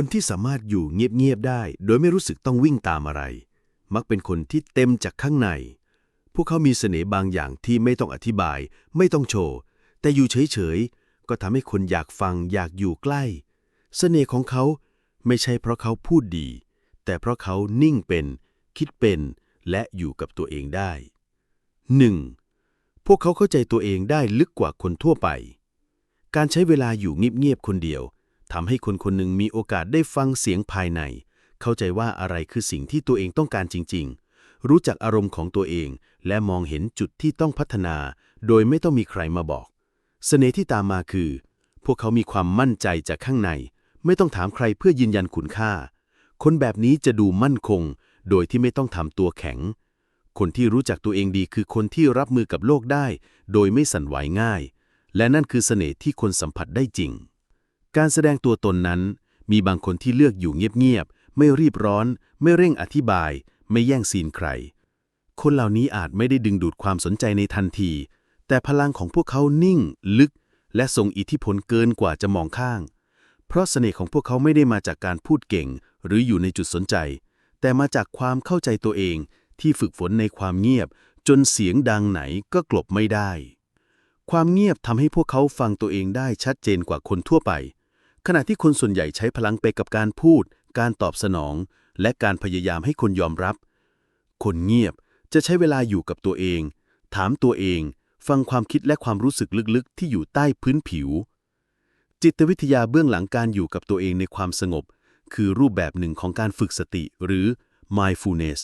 คนที่สามารถอยู่เงียบๆได้ โดยไม่รู้สึกต้องวิ่งตามอะไร มักเป็นคนที่เต็มจากข้างใน พวกเขามีเสน่ห์บางอย่างที่ไม่ต้องอธิบาย ไม่ต้องโชว์ แต่อยู่เฉยๆ ก็ทำให้คนอยากฟังอยากอยู่ใกล้ เสน่ห์ของเขาไม่ใช่เพราะเขาพูดดี แต่เพราะเขานิ่งเป็น คิดเป็น และอยู่กับตัวเองได้ 1. พวกเขาเข้าใจตัวเองได้ลึกกว่าคนทั่วไป การใช้เวลาอยู่เงียบๆคนเดียว ทำให้คนคนหนึ่งมีโอกาสได้ฟังเสียงภายใน เข้าใจว่าอะไรคือสิ่งที่ตัวเองต้องการจริง ๆ รู้จักอารมณ์ของตัวเอง และมองเห็นจุดที่ต้องพัฒนา โดยไม่ต้องมีใครมาบอกเสน่ห์ที่ตามมาคือ พวกเขามีความมั่นใจจากข้างใน ไม่ต้องถามใครเพื่อยืนยันคุณค่า คนแบบนี้จะดูมั่นคง โดยที่ไม่ต้องทำตัวแข็ง คนที่รู้จักตัวเองดีคือคนที่รับมือกับโลกได้ โดยไม่สั่นไหวง่าย และนั่นคือเสน่ห์ที่คนสัมผัสได้จริง การแสดงตัวตนนั้น มีบางคนที่เลือกอยู่เงียบๆ ไม่รีบร้อน ไม่เร่งอธิบาย ไม่แย่งซีนใคร คนเหล่านี้อาจไม่ได้ดึงดูดความสนใจในทันที แต่พลังของพวกเขานิ่ง ลึก และทรงอิทธิพลเกินกว่าจะมองข้าง เพราะเสน่ห์ของพวกเขาไม่ได้มาจากการพูดเก่ง หรืออยู่ในจุดสนใจ แต่มาจากความเข้าใจตัวเองที่ฝึกฝนในความเงียบ จนเสียงดังไหนก็กลบไม่ได้ ความเงียบทำให้พวกเขาฟังตัวเองได้ชัดเจนกว่าคนทั่วไป ขณะที่คนส่วนใหญ่ใช้พลังไปกับการพูด การตอบสนอง และการพยายามให้คนยอมรับ คนเงียบจะใช้เวลาอยู่กับตัวเอง ถามตัวเอง ฟังความคิดและความรู้สึกลึกๆ ที่อยู่ใต้พื้นผิว จิตวิทยาเบื้องหลังการอยู่กับตัวเองในความสงบ คือรูปแบบหนึ่งของการฝึกสติหรือ mindfulness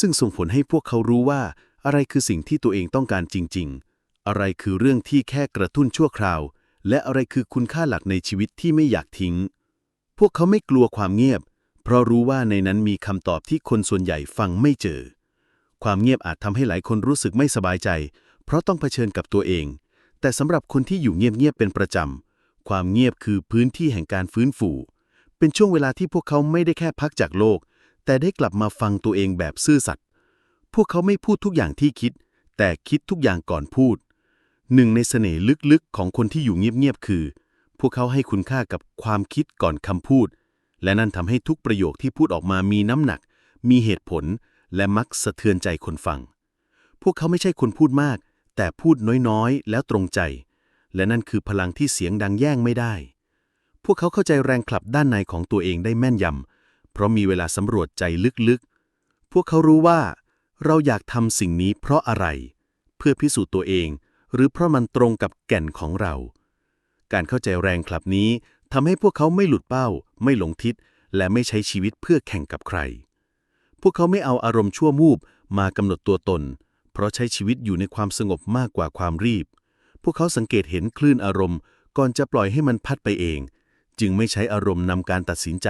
ซึ่งส่งผลให้พวกเขารู้ว่า อะไรคือสิ่งที่ตัวเองต้องการจริง ๆ อะไรคือเรื่องที่แค่กระตุ้นชั่วคราว และอะไรคือคุณค่าหลักในชีวิตที่ไม่อยากทิ้ง พวกเขาไม่กลัวความเงียบ เพราะรู้ว่าในนั้นมีคำตอบที่คนส่วนใหญ่ฟังไม่เจอ ความเงียบอาจทำให้หลายคนรู้สึกไม่สบายใจ เพราะต้องเผชิญกับตัวเอง แต่สำหรับคนที่อยู่เงียบๆเป็นประจำ ความเงียบคือพื้นที่แห่งการฟื้นฟู เป็นช่วงเวลาที่พวกเขาไม่ได้แค่พักจากโลก แต่ได้กลับมาฟังตัวเองแบบซื่อสัตย์ พวกเขาไม่พูดทุกอย่างที่คิด แต่คิดทุกอย่างก่อนพูด หนึ่งในเสน่ห์ลึกๆ ของคนที่อยู่เงียบๆ คือ พวกเขาให้คุณค่ากับความคิดก่อนคำพูด และนั่นทำให้ทุกประโยคที่พูดออกมามีน้ำหนัก มีเหตุผล และมักสะเทือนใจคนฟัง พวกเขาไม่ใช่คนพูดมาก แต่พูดน้อยๆ แล้วตรงใจ และนั่นคือพลังที่เสียงดังแย่งไม่ได้ พวกเขาเข้าใจแรงขับด้านในของตัวเองได้แม่นยำ เพราะมีเวลาสำรวจใจลึกๆ พวกเขารู้ว่า เราอยากทำสิ่งนี้เพราะอะไร เพื่อพิสูจน์ตัวเอง หรือเพราะมันตรงกับแก่นของเรา การเข้าใจแรงขับนี้ทำให้พวกเขาไม่หลุดเป้า ไม่หลงทิศ และไม่ใช้ชีวิตเพื่อแข่งกับใคร พวกเขาไม่เอาอารมณ์ชั่ววูบมากำหนดตัวตน เพราะใช้ชีวิตอยู่ในความสงบมากกว่าความรีบ พวกเขาสังเกตเห็นคลื่นอารมณ์ ก่อนจะปล่อยให้มันพัดไปเอง จึงไม่ใช้อารมณ์นำการตัดสินใจ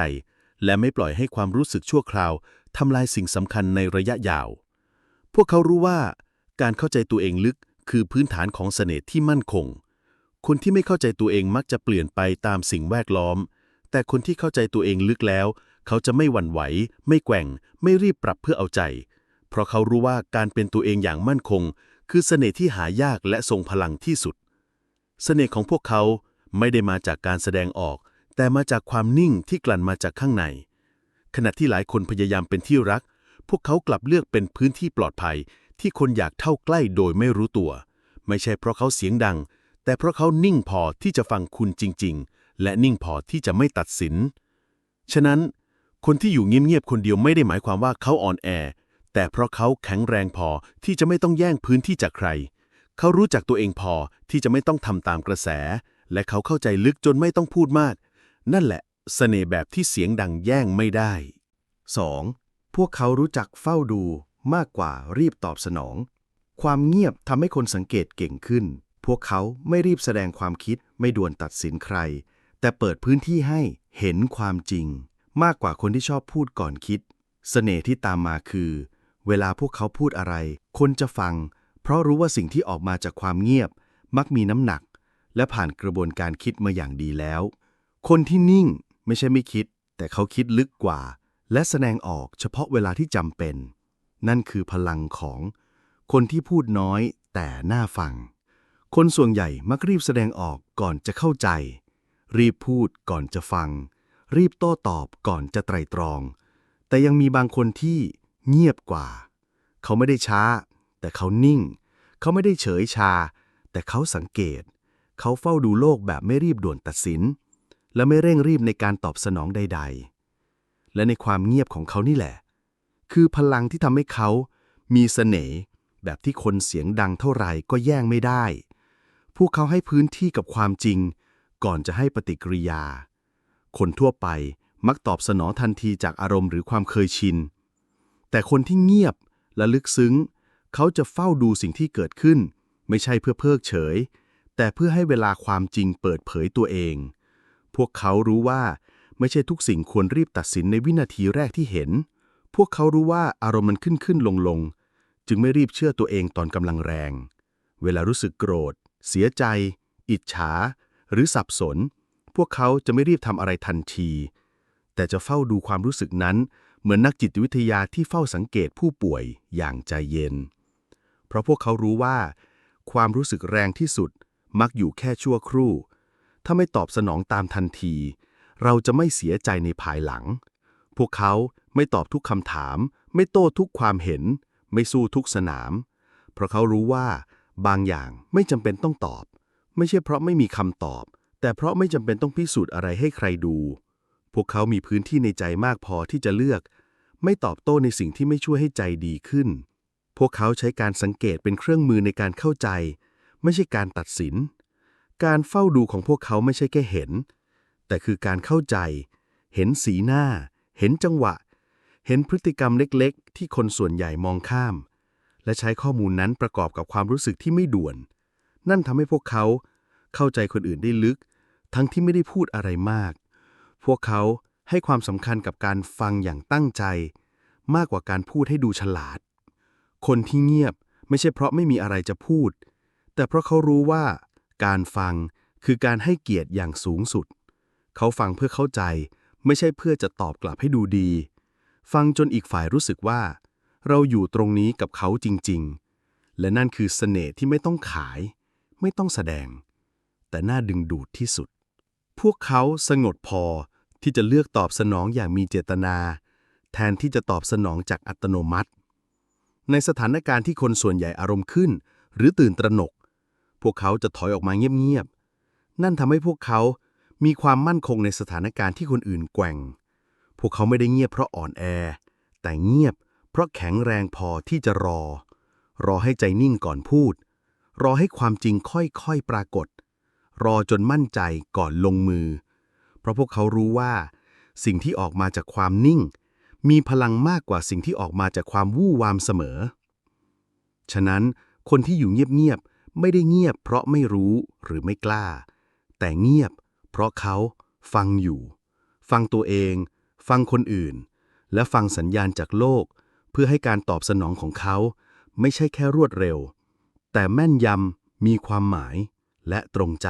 และไม่ปล่อยให้ความรู้สึกชั่วคราวทำลายสิ่งสำคัญในระยะยาว พวกเขารู้ว่า การเข้าใจตัวเองลึก คือพื้นฐานของเสน่ห์ที่มั่นคง คนที่ไม่เข้าใจตัวเองมักจะเปลี่ยนไปตามสิ่งแวดล้อม แต่คนที่เข้าใจตัวเองลึกแล้ว เขาจะไม่หวั่นไหว ไม่แกว่ง ไม่รีบปรับเพื่อเอาใจ เพราะเขารู้ว่าการเป็นตัวเองอย่างมั่นคง คือเสน่ห์ที่หายากและทรงพลังที่สุด เสน่ห์ของพวกเขาไม่ได้มาจากการแสดงออก แต่มาจากความนิ่งที่กลั่นมาจากข้างใน ขณะที่หลายคนพยายามเป็นที่รัก พวกเขากลับเลือกเป็นพื้นที่ปลอดภัย ที่คนอยากเข้าใกล้โดยไม่รู้ตัว ไม่ใช่เพราะเขาเสียงดัง แต่เพราะเขานิ่งพอที่จะฟังคุณจริง ๆ และนิ่งพอที่จะไม่ตัดสิน ฉะนั้น คนที่อยู่เงียบๆคนเดียวไม่ได้หมายความว่าเขาอ่อนแอ แต่เพราะเขาแข็งแรงพอที่จะไม่ต้องแย่งพื้นที่จากใคร เขารู้จักตัวเองพอที่จะไม่ต้องทำตามกระแส และเขาเข้าใจลึกจนไม่ต้องพูดมาก นั่นแหละเสน่ห์แบบที่เสียงดังแย่งไม่ได้ 2. พวกเขารู้จักเฝ้าดู มากกว่ารีบตอบสนอง ความเงียบทำให้คนสังเกตเก่งขึ้น พวกเขาไม่รีบแสดงความคิดไม่ด่วนตัดสินใคร แต่เปิดพื้นที่ให้เห็นความจริง มากกว่าคนที่ชอบพูดก่อนคิดเสน่ห์ที่ตามมาคือ เวลาพวกเขาพูดอะไร คนจะฟัง เพราะรู้ว่าสิ่งที่ออกมาจากความเงียบ มักมีน้ำหนัก และผ่านกระบวนการคิดมาอย่างดีแล้ว คนที่นิ่งไม่ใช่ไม่คิด แต่เขาคิดลึกกว่า และแสดงออกเฉพาะเวลาที่จำเป็น นั่นคือพลังของ คนที่พูดน้อยแต่น่าฟัง คนส่วนใหญ่มักรีบแสดงออกก่อนจะเข้าใจ รีบพูดก่อนจะฟัง รีบโต้ตอบก่อนจะไตรตรอง แต่ยังมีบางคนที่เงียบกว่า เขาไม่ได้ช้า แต่เขานิ่ง เขาไม่ได้เฉยชา แต่เขาสังเกต เขาเฝ้าดูโลกแบบไม่รีบด่วนตัดสิน และไม่เร่งรีบในการตอบสนองใด ๆ และในความเงียบของเขานี่แหละ คือพลังที่ทำให้เขา มีเสน่ห์แบบที่คนเสียงดังเท่าไหร่ก็แย่งไม่ได้ พวกเขาให้พื้นที่กับความจริง ก่อนจะให้ปฏิกิริยา คนทั่วไปมักตอบสนองทันทีจากอารมณ์หรือความเคยชิน แต่คนที่เงียบและลึกซึ้ง เขาจะเฝ้าดูสิ่งที่เกิดขึ้น ไม่ใช่เพื่อเพิกเฉย แต่เพื่อให้เวลาความจริงเปิดเผยตัวเอง พวกเขารู้ว่าไม่ใช่ทุกสิ่งควรรีบตัดสินในวินาทีแรกที่เห็น พวกเขารู้ว่าอารมณ์มันขึ้นขึ้นลงลงจึงไม่รีบเชื่อตัวเองตอนกำลังแรง เวลารู้สึกโกรธ เสียใจ อิจฉา หรือสับสน พวกเขาจะไม่รีบทำอะไรทันที แต่จะเฝ้าดูความรู้สึกนั้น เหมือนนักจิตวิทยาที่เฝ้าสังเกตผู้ป่วยอย่างใจเย็น เพราะพวกเขารู้ว่า ความรู้สึกแรงที่สุดมักอยู่แค่ชั่วครู่ ถ้าไม่ตอบสนองตามทันที เราจะไม่เสียใจในภายหลัง พวกเขา ไม่ตอบทุกคำถาม ไม่โต้ทุกความเห็น ไม่สู้ทุกสนาม เพราะเขารู้ว่า บางอย่างไม่จำเป็นต้องตอบ ไม่ใช่เพราะไม่มีคำตอบ แต่เพราะไม่จำเป็นต้องพิสูจน์อะไรให้ใครดู พวกเขามีพื้นที่ในใจมากพอที่จะเลือก ไม่ตอบโต้ในสิ่งที่ไม่ช่วยให้ใจดีขึ้น พวกเขาใช้การสังเกตเป็นเครื่องมือในการเข้าใจ ไม่ใช่การตัดสิน การเฝ้าดูของพวกเขาไม่ใช่แค่เห็น แต่คือการเข้าใจ เห็นสีหน้า เห็นจังหวะ เห็นพฤติกรรมเล็กๆ ที่คนส่วนใหญ่มองข้าม และใช้ข้อมูลนั้นประกอบกับความรู้สึกที่ไม่ด่วน นั่นทำให้พวกเขาเข้าใจคนอื่นได้ลึก ทั้งที่ไม่ได้พูดอะไรมาก พวกเขาให้ความสำคัญกับการฟังอย่างตั้งใจ มากกว่าการพูดให้ดูฉลาด คนที่เงียบไม่ใช่เพราะไม่มีอะไรจะพูด แต่เพราะเขารู้ว่า การฟังคือการให้เกียรติอย่างสูงสุด เขาฟังเพื่อเข้าใจ ไม่ใช่เพื่อจะตอบกลับให้ดูดี ฟังจนอีกฝ่ายรู้สึกว่า เราอยู่ตรงนี้กับเขาจริง ๆ และนั่นคือเสน่ห์ที่ไม่ต้องขาย ไม่ต้องแสดง แต่น่าดึงดูดที่สุด พวกเขาสงบพอที่จะเลือกตอบสนองอย่างมีเจตนา แทนที่จะตอบสนองจากอัตโนมัติ ในสถานการณ์ที่คนส่วนใหญ่อารมณ์ขึ้น หรือตื่นตระหนก พวกเขาจะถอยออกมาเงียบๆนั่นทำให้พวกเขามีความมั่นคงในสถานการณ์ที่คนอื่นแกว่ง วกเขาไม่ได้เงียบเพราะอ่อนแอ แต่เงียบเพราะแข็งแรงพอที่จะรอ รอให้ใจนิ่งก่อนพูด รอให้ความจริงค่อยๆปรากฏ รอจนมั่นใจก่อนลงมือ เพราะพวกเขารู้ว่า สิ่งที่ออกมาจากความนิ่ง มีพลังมากกว่าสิ่งที่ออกมาจากความวู่วามเสมอ ฉะนั้นคนที่อยู่เงียบๆไม่ได้เงียบเพราะไม่รู้หรือไม่กล้า แต่เงียบเพราะเขาฟังอยู่ ฟังตัวเอง ฟังคนอื่น และฟังสัญญาณจากโลก เพื่อให้การตอบสนองของเขา ไม่ใช่แค่รวดเร็ว แต่แม่นยำมีความหมายและตรงใจ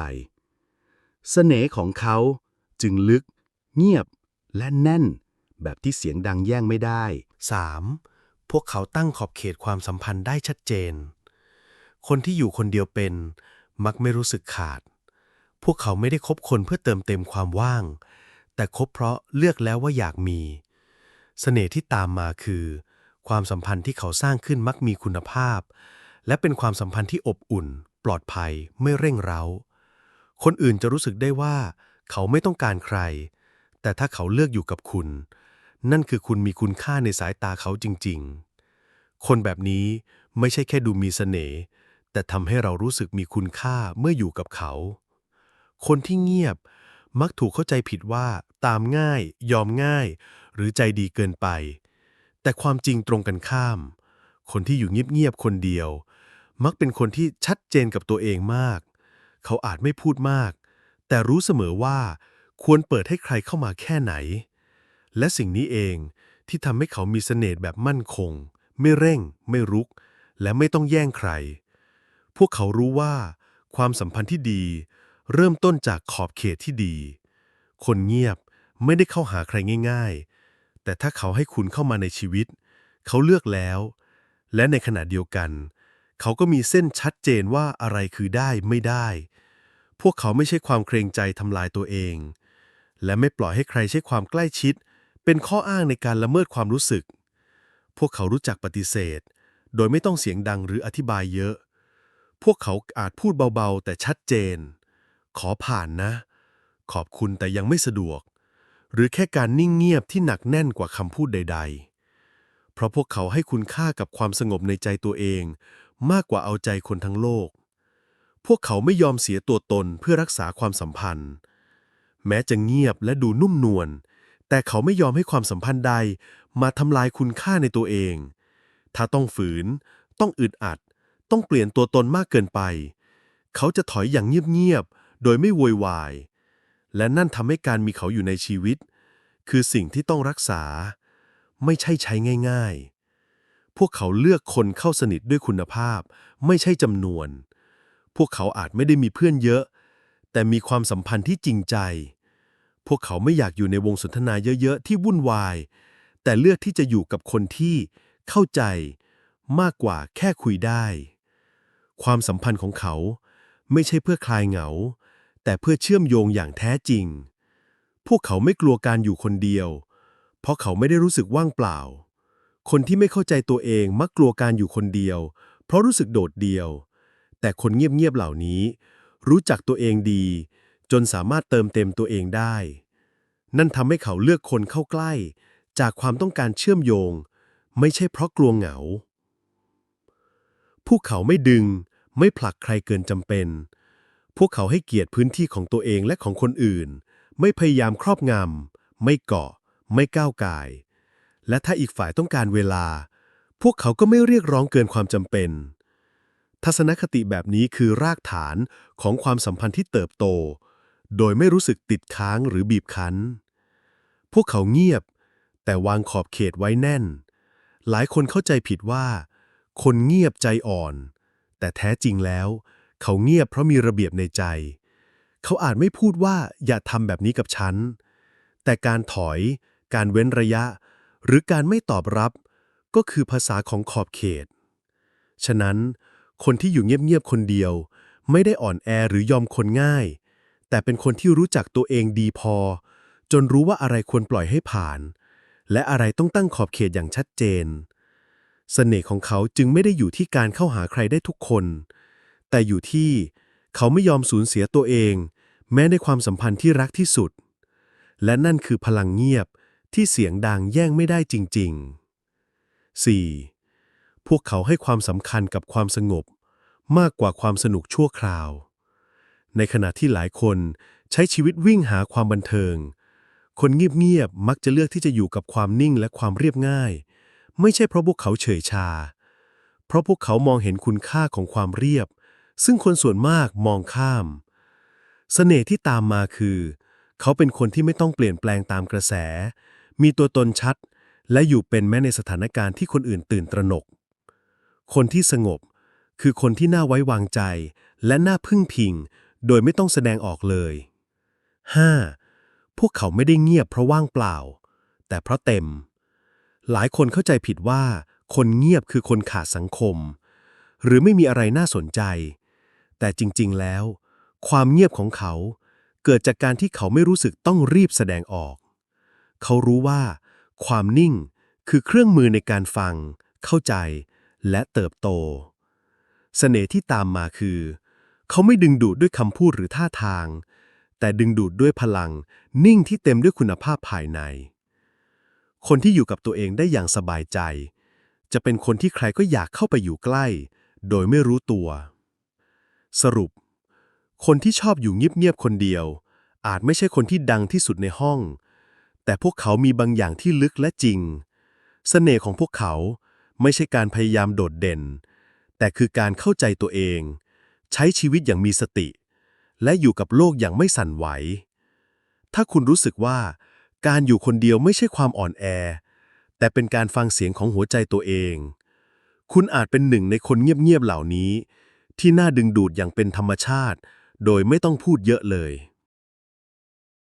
เสน่ห์ของเขาจึงลึก เงียบและแน่น แบบที่เสียงดังแย่งไม่ได้ 3. พวกเขาตั้งขอบเขตความสัมพันธ์ได้ชัดเจน คนที่อยู่คนเดียวเป็น มักไม่รู้สึกขาด พวกเขาไม่ได้คบคนเพื่อเติมเต็มความว่าง แต่คบเพราะเลือกแล้วว่าอยากมี เสน่ห์ที่ตามมาคือ ความสัมพันธ์ที่เขาสร้างขึ้นมักมีคุณภาพ และเป็นความสัมพันธ์ที่อบอุ่น ปลอดภัยไม่เร่งเร้า คนอื่นจะรู้สึกได้ว่า เขาไม่ต้องการใคร แต่ถ้าเขาเลือกอยู่กับคุณ นั่นคือคุณมีคุณค่าในสายตาเขาจริง ๆ คนแบบนี้ไม่ใช่แค่ดูมีเสน่ห์แต่ทำให้เรารู้สึกมีคุณค่าเมื่ออยู่กับเขา คนที่เงียบ มักถูกเข้าใจผิดว่า ตามง่าย ยอมง่าย หรือใจดีเกินไป แต่ความจริงตรงกันข้าม คนที่อยู่เงียบๆคนเดียว มักเป็นคนที่ชัดเจนกับตัวเองมาก เขาอาจไม่พูดมาก แต่รู้เสมอว่า ควรเปิดให้ใครเข้ามาแค่ไหน และสิ่งนี้เองที่ทำให้เขามีเสน่ห์แบบมั่นคง ไม่เร่ง ไม่รุก และไม่ต้องแย่งใคร พวกเขารู้ว่า ความสัมพันธ์ที่ดี เริ่มต้นจากขอบเขตที่ดี คนเงียบไม่ได้เข้าหาใครง่าย ๆ แต่ถ้าเขาให้คุณเข้ามาในชีวิต เขาเลือกแล้ว และในขณะเดียวกัน เขาก็มีเส้นชัดเจนว่าอะไรคือได้ไม่ได้ พวกเขาไม่ใช่ความเกรงใจทำลายตัวเอง และไม่ปล่อยให้ใครใช้ความใกล้ชิด เป็นข้ออ้างในการละเมิดความรู้สึก พวกเขารู้จักปฏิเสธ โดยไม่ต้องเสียงดังหรืออธิบายเยอะ พวกเขาอาจพูดเบาๆ แต่ชัดเจน ขอผ่านนะ ขอบคุณแต่ยังไม่สะดวก หรือแค่การนิ่งเงียบที่หนักแน่นกว่าคำพูดใด ๆ เพราะพวกเขาให้คุณค่ากับความสงบในใจตัวเอง มากกว่าเอาใจคนทั้งโลก พวกเขาไม่ยอมเสียตัวตนเพื่อรักษาความสัมพันธ์ แม้จะเงียบและดูนุ่มนวลแต่เขาไม่ยอมให้ความสัมพันธ์ใดมาทำลายคุณค่าในตัวเอง ถ้าต้องฝืน ต้องอึดอัด ต้องเปลี่ยนตัวตนมากเกินไป เขาจะถอยอย่างเงียบๆ โดยไม่โวยวาย และนั่นทำให้การมีเขาอยู่ในชีวิต คือสิ่งที่ต้องรักษา ไม่ใช่ใช้ง่าย ๆ พวกเขาเลือกคนเข้าสนิทด้วยคุณภาพ ไม่ใช่จำนวน พวกเขาอาจไม่ได้มีเพื่อนเยอะ แต่มีความสัมพันธ์ที่จริงใจ พวกเขาไม่อยากอยู่ในวงสนทนาเยอะๆ ที่วุ่นวาย แต่เลือกที่จะอยู่กับคนที่เข้าใจมากกว่าแค่คุยได้ ความสัมพันธ์ของเขาไม่ใช่เพื่อคลายเหงา แต่เพื่อเชื่อมโยงอย่างแท้จริง พวกเขาไม่กลัวการอยู่คนเดียว เพราะเขาไม่ได้รู้สึกว่างเปล่า คนที่ไม่เข้าใจตัวเองมักกลัวการอยู่คนเดียว เพราะรู้สึกโดดเดี่ยว แต่คนเงียบๆเหล่านี้ รู้จักตัวเองดี จนสามารถเติมเต็มตัวเองได้ นั่นทำให้เขาเลือกคนเข้าใกล้ จากความต้องการเชื่อมโยง ไม่ใช่เพราะกลัวเหงา พวกเขาไม่ดึง ไม่ผลักใครเกินจำเป็น พวกเขาให้เกียรติพื้นที่ของตัวเองและของคนอื่น ไม่พยายามครอบงำ ไม่เกาะ ไม่ก้าวกายและถ้าอีกฝ่ายต้องการเวลา พวกเขาก็ไม่เรียกร้องเกินความจำเป็น ทัศนคติแบบนี้คือรากฐานของความสัมพันธ์ที่เติบโต โดยไม่รู้สึกติดค้างหรือบีบคั้น พวกเขาเงียบ แต่วางขอบเขตไว้แน่น หลายคนเข้าใจผิดว่า คนเงียบใจอ่อน แต่แท้จริงแล้ว เขาเงียบเพราะมีระเบียบในใจ เขาอาจไม่พูดว่าอย่าทำแบบนี้กับฉัน แต่การถอย การเว้นระยะ หรือการไม่ตอบรับ ก็คือภาษาของขอบเขต ฉะนั้น คนที่อยู่เงียบๆคนเดียว ไม่ได้อ่อนแอหรือยอมคนง่าย แต่เป็นคนที่รู้จักตัวเองดีพอ จนรู้ว่าอะไรควรปล่อยให้ผ่าน และอะไรต้องตั้งขอบเขตอย่างชัดเจน เสน่ห์ของเขาจึงไม่ได้อยู่ที่การเข้าหาใครได้ทุกคน แต่อยู่ที่เขาไม่ยอมสูญเสียตัวเอง แม้ในความสัมพันธ์ที่รักที่สุด และนั่นคือพลังเงียบที่เสียงดังแย่งไม่ได้จริง ๆ 4. พวกเขาให้ความสำคัญกับความสงบมากกว่าความสนุกชั่วคราว ในขณะที่หลายคนใช้ชีวิตวิ่งหาความบันเทิง คนเงียบๆมักจะเลือกที่จะอยู่กับความนิ่งและความเรียบง่าย ไม่ใช่เพราะพวกเขาเฉยชา เพราะพวกเขามองเห็นคุณค่าของความเรียบ ซึ่งคนส่วนมากมองข้าม เสน่ห์ที่ตามมาคือ เขาเป็นคนที่ไม่ต้องเปลี่ยนแปลงตามกระแส มีตัวตนชัด และอยู่เป็นแม้ในสถานการณ์ที่คนอื่นตื่นตระหนก คนที่สงบคือคนที่น่าไว้วางใจ และน่าพึ่งพิง โดยไม่ต้องแสดงออกเลย 5. พวกเขาไม่ได้เงียบเพราะว่างเปล่า แต่เพราะเต็ม หลายคนเข้าใจผิดว่า คนเงียบคือคนขาดสังคม หรือไม่มีอะไรน่าสนใจ แต่จริงๆแล้ว ความเงียบของเขา เกิดจากการที่เขาไม่รู้สึกต้องรีบแสดงออก เขารู้ว่า ความนิ่งคือเครื่องมือในการฟัง เข้าใจ และเติบโตเสน่ห์ที่ตามมาคือ เขาไม่ดึงดูดด้วยคำพูดหรือท่าทาง แต่ดึงดูดด้วยพลัง นิ่งที่เต็มด้วยคุณภาพภายใน คนที่อยู่กับตัวเองได้อย่างสบายใจ จะเป็นคนที่ใครก็อยากเข้าไปอยู่ใกล้ โดยไม่รู้ตัว สรุป คนที่ชอบอยู่เงียบๆคนเดียว อาจไม่ใช่คนที่ดังที่สุดในห้อง แต่พวกเขามีบางอย่างที่ลึกและจริงเสน่ห์ของพวกเขาไม่ใช่การพยายามโดดเด่น แต่คือการเข้าใจตัวเอง ใช้ชีวิตอย่างมีสติ และอยู่กับโลกอย่างไม่สั่นไหว ถ้าคุณรู้สึกว่า การอยู่คนเดียวไม่ใช่ความอ่อนแอ แต่เป็นการฟังเสียงของหัวใจตัวเอง คุณอาจเป็นหนึ่งในคนเงียบๆเหล่านี้ ที่น่าดึงดูดอย่างเป็นธรรมชาติ โดยไม่ต้องพูดเยอะเลย